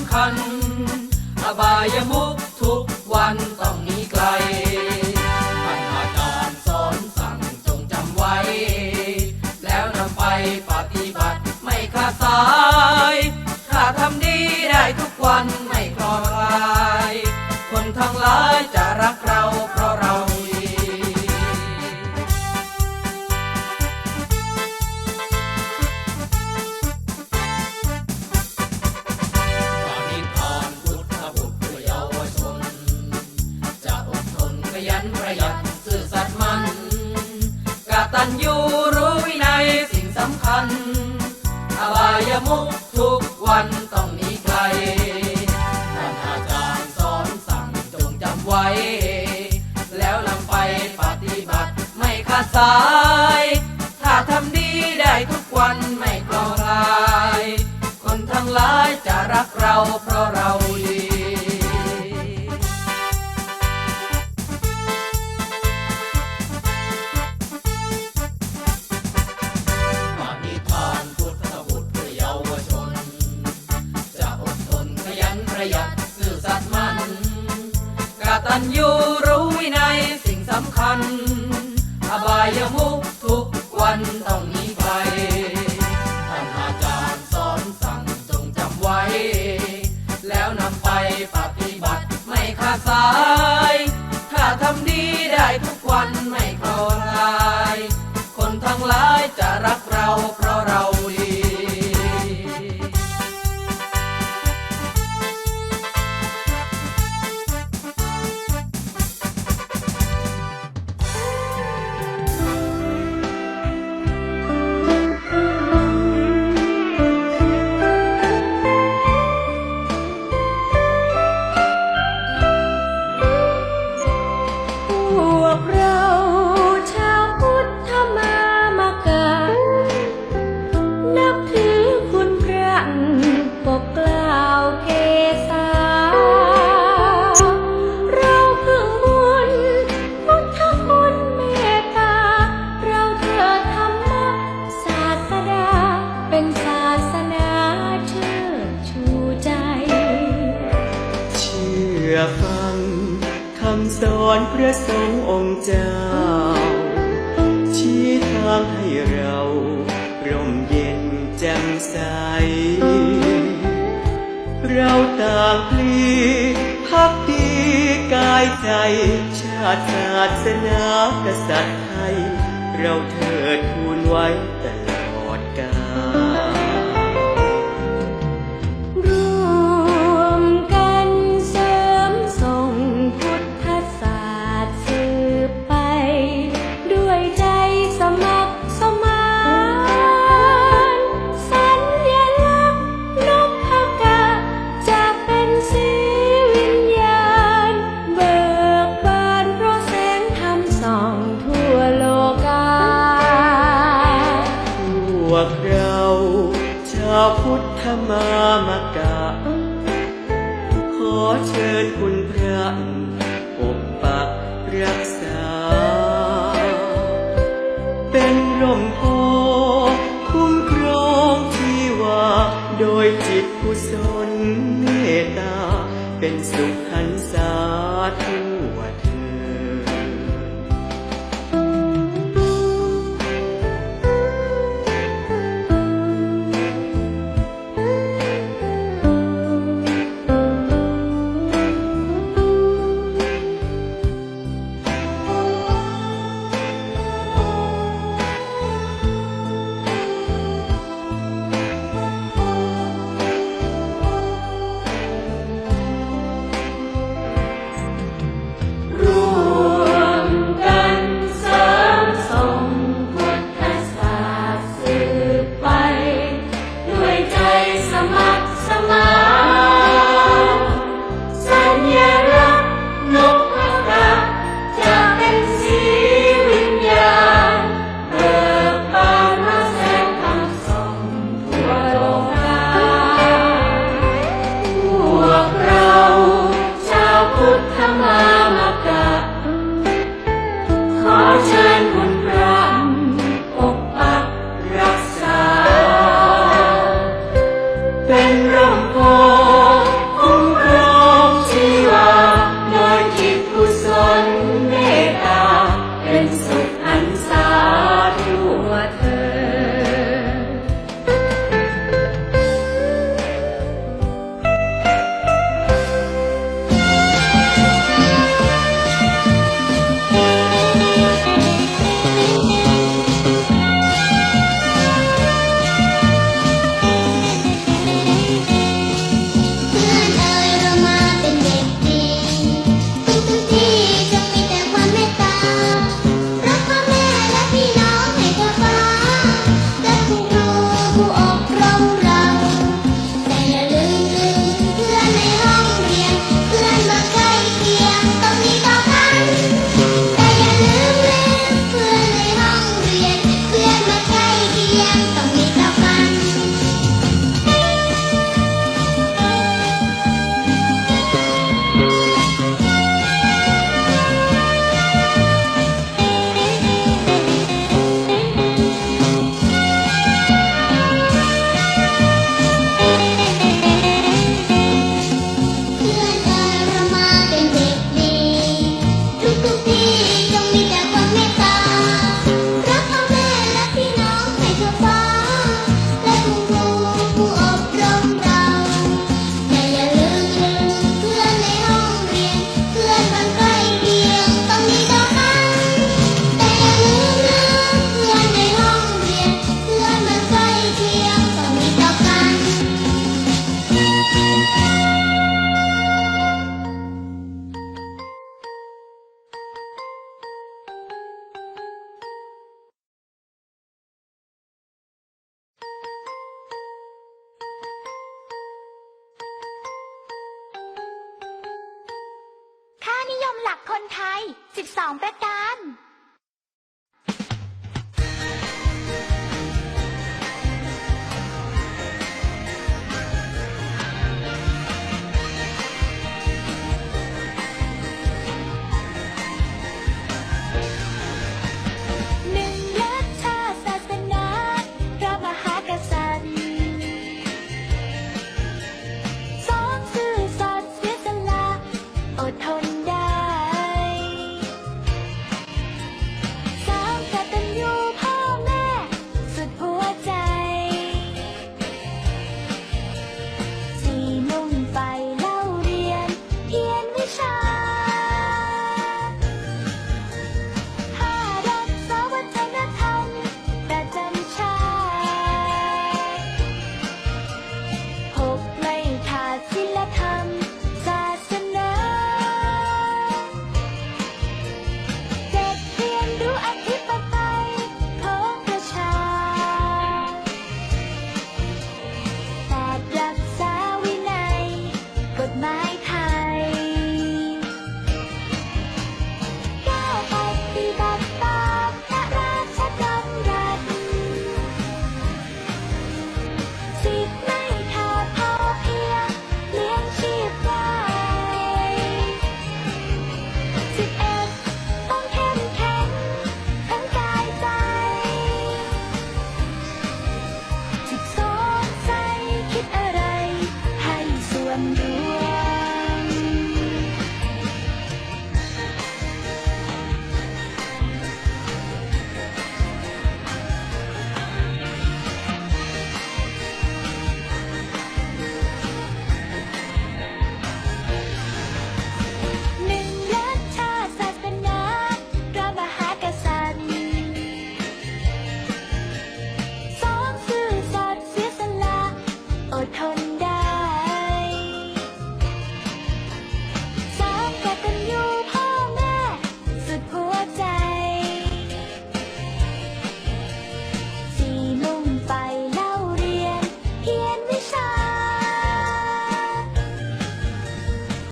ำคัญ อบายมุกทุกวันต้องหนีไกลท่านอาจารย์สอนสั่งจงจำไว้ แล้วนำไปปฏิบัติไม่ขาดสาย ถ้าทำดีได้ทุกวันไม่คลอคลาย คนทั้งหลาย ซื่อสัตย์มันกตัญญูรู้วินัยสิ่งสำคัญ อบายมุขทุกวันต้องหนีไกลท่านอาจารย์สอนสั่งจงจำไว้ แล้วนำไปปฏิบัติไม่ขาดสาย ถ้าทำดีได้ทุกวันไม่กลอคลาย คนทั้งหลายจะรักเรา ประหยัดซื่อสัตย์มันกตัญญูรู้วินัยสิ่งสำคัญ อบายมุขทุกวันต้องหนีไกลท่านอาจารย์สอนสั่งจงจำไว้ แล้วนำไปปฏิบัติไม่ขาดสาย ถ้าทำดีได้ทุกวันไม่คลอลาย คนทั้งหลายจะรักเรา สอนพระสงฆ์องค์เจ้า ชี้ทางให้เราร่มเย็นแจ่มใส เราต่างพลีพักดีกายใจ ชาติศาสนากษัตริย์ไทย เราเถิดทูลไว้ เชิญคุณพระปกปักรักษา เป็นร่มโพคุ้มครองที่ว่าโดยจิตกุศลเมตตา เป็นสุขหันษาท คนไทย 12 ประการ